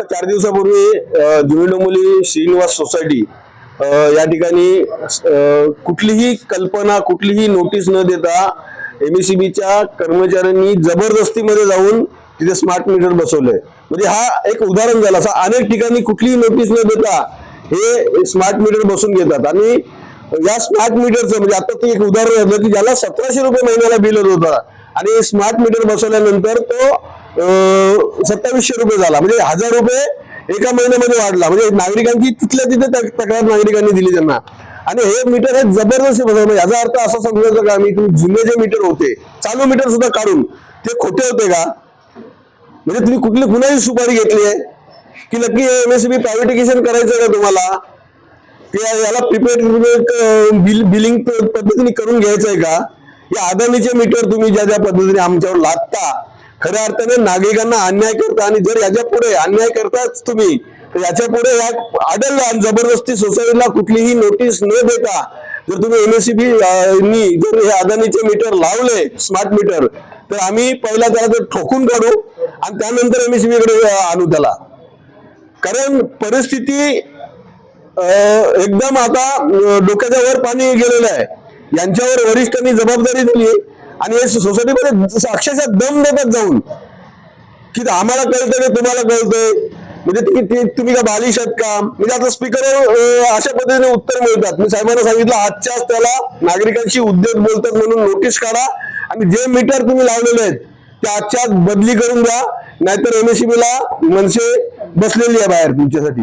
आता चार दिवसापूर्वी अ, जुनी श्रीनिवास सोसायटी या ठिकाणी कुठलीही कल्पना कुठलीही नोटीस न देता एमएसीबीच्या कर्मचाऱ्यांनी जबरदस्तीमध्ये जाऊन तिथे स्मार्ट मीटर बसवलंय. म्हणजे हा एक उदाहरण झालं. असं अनेक ठिकाणी कुठलीही नोटीस न देता हे स्मार्ट मीटर बसून घेतात. आणि या स्मार्ट मीटरचं म्हणजे आता ते एक उदाहरण झालं की ज्याला सतराशे रुपये महिन्याला बिल होत. होता आणि स्मार्ट मीटर बसवल्यानंतर तो सत्तावीसशे रुपये झाला. म्हणजे हजार रुपये एका महिन्यामध्ये वाढला. म्हणजे नागरिकांची तिथल्या तिथे तक्रार नागरिकांनी दिली त्यांना. आणि हे मीटर हे जबरदस्ती बसवलं म्हणजे याचा अर्थ असा समजायचा का मी तुम्ही जुने जे मीटर होते चालू मीटर सुद्धा काढून ते खोटे होते का? म्हणजे तुम्ही कुठली कुणाची सुपारी घेतली आहे? की नक्की एमएसबी प्रायव्हेटिकेशन करायचं का तुम्हाला? की याला प्रिपेड बिल बिलिंग पद्धतीने करून घ्यायचं आहे का? या अदानीचे मीटर तुम्ही ज्या ज्या पद्धतीने आमच्यावर लागता खऱ्या अर्थाने नागरिकांना अन्याय करता आणि जर याच्यापुढे अन्याय करताच तुम्ही तर याच्यापुढे या आढळलं आणि जबरदस्ती सोसायटीला कुठलीही नोटीस न देता जर तुम्ही एमएससीबी नी जर हे अदानीचे मीटर लावले स्मार्ट मीटर तर आम्ही पहिला त्याला ते ठोकून काढू आणि त्यानंतर एमएससीबी कडे आणू त्याला. कारण परिस्थिती एकदम आता डोक्याच्या वर पाणी गेलेलं आहे. यांच्यावर वरिष्ठांनी जबाबदारी दिली आणि हे सोसायटीमध्ये अक्षरशः दम देतात जाऊन. की आम्हाला कळतंय तुम्हाला कळतंय. म्हणजे तुम्ही का बालिश आहेत का? म्हणजे आता स्पीकरवर अशा पद्धतीने उत्तर मिळतात. मी साहेबांना सांगितलं आजच्याच त्याला नागरिकांशी उद्योग बोलतात म्हणून नोटीस काढा. आणि जे मीटर तुम्ही लावलेले आहेत ते आजच्या बदली करून द्या नाहीतर एमएससीबीला मनसे बसलेली आहे बाहेर तुमच्यासाठी.